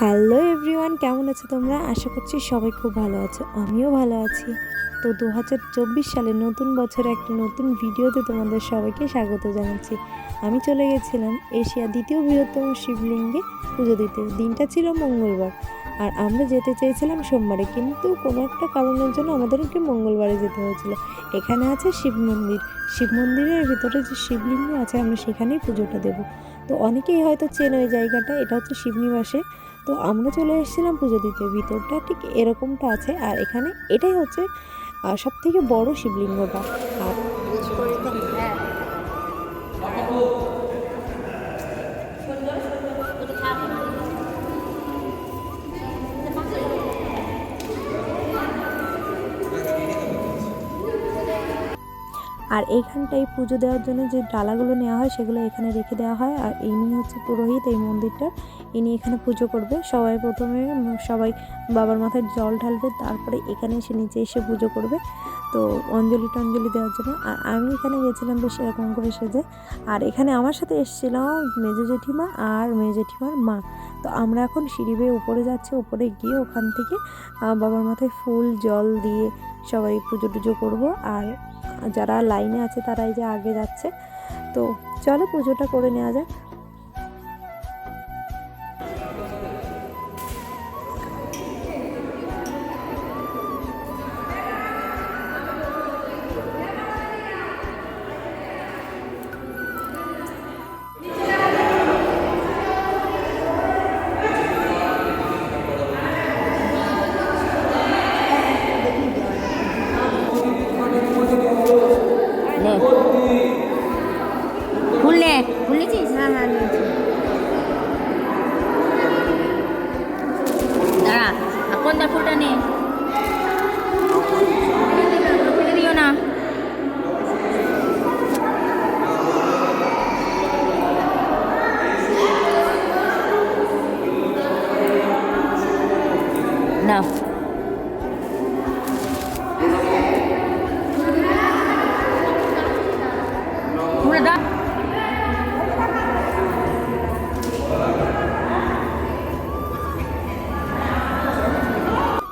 Hello everyone, কেমন আছো তোমরা? আশা করছি সবাই খুব ভালো আছো, আমিও ভালো আছি। তো দু হাজার চব্বিশ সালে নতুন বছরে একটা নতুন ভিডিওতে তোমাদের সবাইকে স্বাগত জানাচ্ছি। আমি চলে গেছিলাম এশিয়া দ্বিতীয় বৃহত্তম শিবলিঙ্গে পুজো দিতে। দিনটা ছিল মঙ্গলবার, আর আমরা যেতে চেয়েছিলাম সোমবারে, কিন্তু কোনো একটা কারণের জন্য আমাদেরকে মঙ্গলবারে যেতে হয়েছিল। এখানে আছে শিব মন্দির। শিব মন্দিরের ভিতরে যে শিবলিঙ্গ আছে, আমরা সেখানেই পুজোটা দেবো। তো অনেকেই হয়তো চেন ওই জায়গাটা, এটা হচ্ছে শিবনিবাসে। তো আমরা চলে এসেছিলাম পুজো দিতে। ভিতরটা ঠিক এরকমটা আছে। আর এখানে এটাই হচ্ছে সব থেকে বড় শিবলিঙ্গটা। আর আর এইখানটায় পুজো দেওয়ার জন্য যে ডালাগুলো নেওয়া হয় সেগুলো এখানে রেখে দেওয়া হয়। আর ইনি হচ্ছে পুরোহিত, এই মন্দিরটার ইনি এখানে পুজো করবে। সবাই প্রথমে সবাই বাবার মাথায় জল ঢালবে, তারপরে এখানে এসে নিচে এসে পুজো করবে। তো অঞ্জলি টঞ্জলি দেওয়ার জন্য। আর আমি এখানে গেছিলাম বেশ এরকম করে সেজে। আর এখানে আমার সাথে এসেছিল মেজো জেঠিমা আর মেজো জেঠিমার মা। তো আমরা এখন সিঁড়ি বেয়ে উপরে যাচ্ছি। উপরে গিয়ে ওখান থেকে বাবার মাথায় ফুল, জল দিয়ে সবাই পুজো টুজো করব। আর যারা লাইনে আছে তারা এই যে আগে যাচ্ছে। তো চলো পুজোটা করে নেওয়া যাক। দাও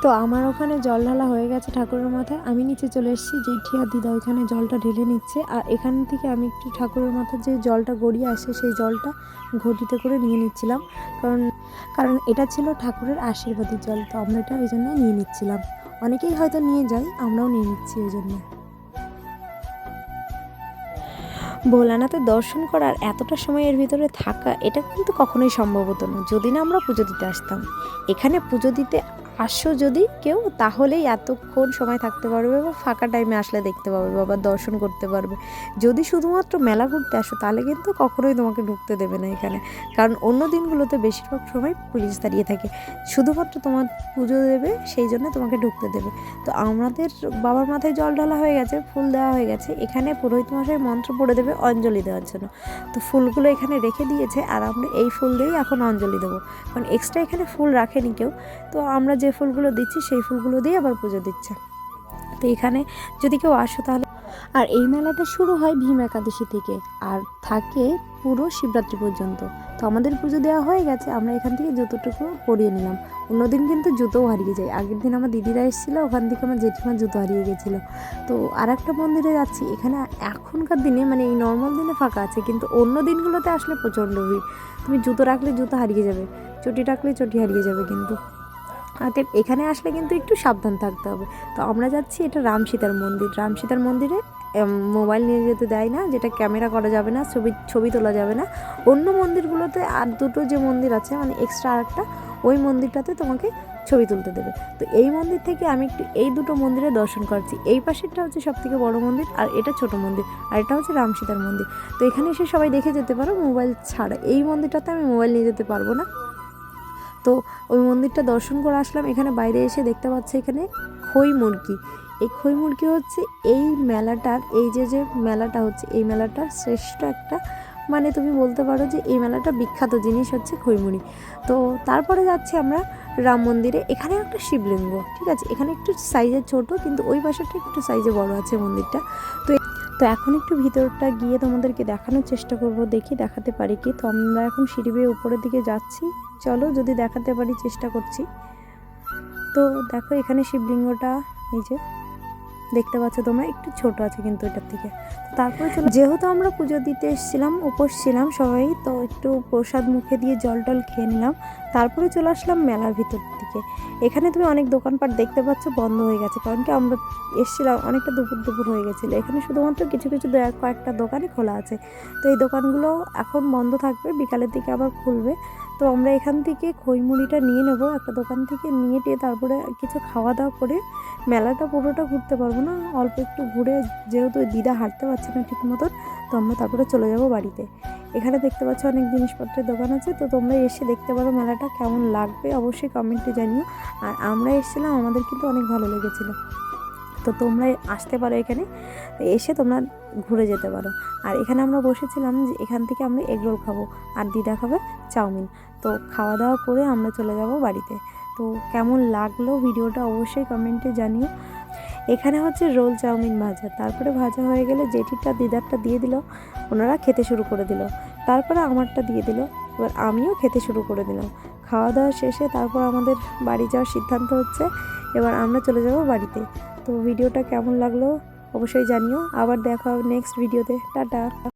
তো আমার ওখানে জল ঢালা হয়ে গেছে ঠাকুরের মাথায়। আমি নিচে চলে এসেছি জেঠি আর দিদা ওইখানে জলটা ঢেলে নিচ্ছে। আর এখান থেকে আমি একটু ঠাকুরের মাথায় যে জলটা গড়িয়ে আসে, সেই জলটা ঘটিতে করে নিয়ে নিচ্ছিলাম। কারণ কারণ এটা ছিল ঠাকুরের আশীর্বাদের জল, তো আমরা এটা ওই জন্য নিয়ে নিচ্ছিলাম। অনেকেই হয়তো নিয়ে যায় আমরাও নিয়ে নিচ্ছি ওই জন্য। ভোলানাথের দর্শন করার এতটা সময়ের ভিতরে থাকা, এটা কিন্তু কখনোই সম্ভব হতো না। যদি না আমরা পুজো দিতে আসতাম। এখানে পুজো দিতে আসো যদি কেউ, তাহলেই এতক্ষণ সময় থাকতে পারবে বা ফাঁকা টাইমে আসলে দেখতে পাবে বাবা দর্শন করতে পারবে। যদি শুধুমাত্র মেলা ঘুরতে আসো, তাহলে কিন্তু কখনোই তোমাকে ঢুকতে দেবে না এখানে। কারণ অন্য দিনগুলোতে বেশিরভাগ সময় পুলিশ দাঁড়িয়ে থাকে। শুধুমাত্র তোমার পুজো দেবে, সেই জন্য তোমাকে ঢুকতে দেবে। তো আমাদের বাবার মাথায় জল ঢালা হয়ে গেছে, ফুল দেওয়া হয়ে গেছে। এখানে পুরোহিত মশাই মন্ত্র পড়ে দেবে, অঞ্জলি দেওয়ার জন্য। তো ফুলগুলো এখানে রেখে দিয়েছে, আর আমরা এই ফুল দিয়েই এখন অঞ্জলি দেবো। কারণ এক্সট্রা এখানে ফুল রাখেনি কেউ। তো আমরা যে ফুলগুলো দিচ্ছি, সেই ফুলগুলো দিয়ে আবার পুজো দিচ্ছে। তো এখানে যদি কেউ আসো তাহলে আর এই মেলাটা শুরু হয় ভীম একাদশী থেকে আর থাকে পুরো শিবরাত্রি পর্যন্ত। তো আমাদের পুজো দেওয়া হয়ে গেছে, আমরা এখান থেকে জুতোটুকু পরিয়ে নিলাম। অন্যদিন কিন্তু জুতোও হারিয়ে যায়। আগের দিন আমার দিদিরা এসেছিল, ওখান থেকে আমার জেঠিমার জুতো হারিয়ে গেছিল। তো আর একটা মন্দিরে যাচ্ছি, এখানে এখনকার দিনে মানে এই নর্মাল দিনে ফাঁকা আছে, কিন্তু অন্য দিনগুলোতে আসলে প্রচণ্ড ভিড়। তুমি জুতো রাখলে জুতো হারিয়ে যাবে, চটি রাখলে চটি হারিয়ে যাবে কিন্তু। অতএব এখানে আসলে কিন্তু একটু সাবধান থাকতে হবে। তো আমরা যাচ্ছি এটা রাম সীতার মন্দির। রাম সীতার মন্দিরে মোবাইল নিয়ে যেতে দেয় না, যেটা ক্যামেরা করা যাবে না, ছবি ছবি তোলা যাবে না। অন্য মন্দিরগুলোতে আর দুটো যে মন্দির আছে মানে এক্সট্রা আর একটা ওই মন্দিরটাতে তোমাকে ছবি তুলতে দেবে। তো এই মন্দির থেকে আমি একটু এই দুটো মন্দিরে দর্শন করছি। এই পাশেরটা হচ্ছে সব থেকে বড় মন্দির আর এটা ছোট মন্দির আর এটা হচ্ছে রাম সীতার মন্দির। তো এখানে এসে সবাই দেখে যেতে পারো, মোবাইল ছাড়া। এই মন্দিরটাতে আমি মোবাইল নিয়ে যেতে পারব না। তো ওই মন্দিরটা দর্শন করে আসলাম। এখানে বাইরে এসে দেখতে পাচ্ছি এখানে খই মুরগি। এই খই মুরগি হচ্ছে এই মেলাটার, এই যে যে মেলাটা হচ্ছে, এই মেলাটার শ্রেষ্ঠ একটা মানে তুমি বলতে পারো যে এই মেলাটা বিখ্যাত জিনিস হচ্ছে খইমুড়ি তো তারপরে যাচ্ছি আমরা রাম মন্দিরে। এখানে একটা শিবলিঙ্গ, ঠিক আছে? এখানে একটু সাইজে ছোট, কিন্তু ওই পাশেরটা একটু সাইজে বড় আছে মন্দিরটা। তো তো এখন একটু ভিতরটা গিয়ে তোমাদেরকে দেখানোর চেষ্টা করব, দেখি দেখাতে পারি কি। তো আমরা এখন সিঁড়ি বেয়ে উপরের দিকে যাচ্ছি। চলো যদি দেখাতে পারি চেষ্টা করছি। তো দেখো এখানে শিবলিঙ্গটা, এই যে, দেখতে পাচ্ছ তোমরা, একটু ছোট আছে কিন্তু এটার থেকে। তারপরে চলো। যেহেতু আমরা পুজো দিতে এসেছিলাম, উপোস ছিলাম সবাই, তো একটু প্রসাদ মুখে দিয়ে জল টল খেয়ে নিলাম। তারপরে চলে আসলাম মেলার ভিতর দিকে। এখানে তুমি অনেক দোকানপাট দেখতে পাচ্ছ, বন্ধ হয়ে গেছে। কারণ কি আমরা এসেছিলাম, অনেকটা দুপুর দুপুর হয়ে গেছিল। এখানে শুধুমাত্র কিছু কিছু কয়েকটা দোকানই খোলা আছে। তো এই দোকানগুলো এখন বন্ধ থাকবে, বিকালের দিকে আবার খুলবে। তো আমরা এখান থেকে খইমুড়িটা নিয়ে নেব, একটা দোকান থেকে নিয়ে টিয়ে তারপরে কিছু খাওয়া দাওয়া করে মেলাটা পুরোটা ঘুরতে পারব না। অল্প একটু ঘুরে যেহেতু দিদা হাঁটতে পারছে না ঠিক মতন, তো আমরা তারপরে চলে যাব বাড়িতে। এখানে দেখতে পাচ্ছ অনেক জিনিসপত্রের দোকান আছে, তো তোমরা এসে দেখতে পারো মেলাটা কেমন লাগবে, অবশ্যই কমেন্টে জানিও। আর আমরা এসেছিলাম, আমাদের কিন্তু অনেক ভালো লেগেছিলো। তো তোমরা আসতে পারো এখানে এসে তোমরা ঘুরে যেতে পারো। আর এখানে আমরা বসেছিলাম যে এখান থেকে আমরা এগরোল খাব, আর দিদা খাবে চাউমিন। তো খাওয়া দাওয়া করে আমরা চলে যাব বাড়িতে। তো কেমন লাগল ভিডিওটা অবশ্যই কমেন্টে জানিও। এখানে হচ্ছে রোল চাউমিন ভাজা। তারপরে ভাজা হয়ে গেলে জেঠিটা দিদারটা দিয়ে দিল, ওনারা খেতে শুরু করে দিল। তারপরে আমারটা দিয়ে দিল, এবার আমিও খেতে শুরু করে দিলাম। খাওয়া দাওয়া শেষে তারপর আমাদের বাড়ি যাওয়ার সিদ্ধান্ত হচ্ছে, এবার আমরা চলে যাব বাড়িতে। তো ভিডিওটা কেমন লাগল অবশ্যই জানিও। আবার দেখা হবে নেক্সট ভিডিওতে টাটা।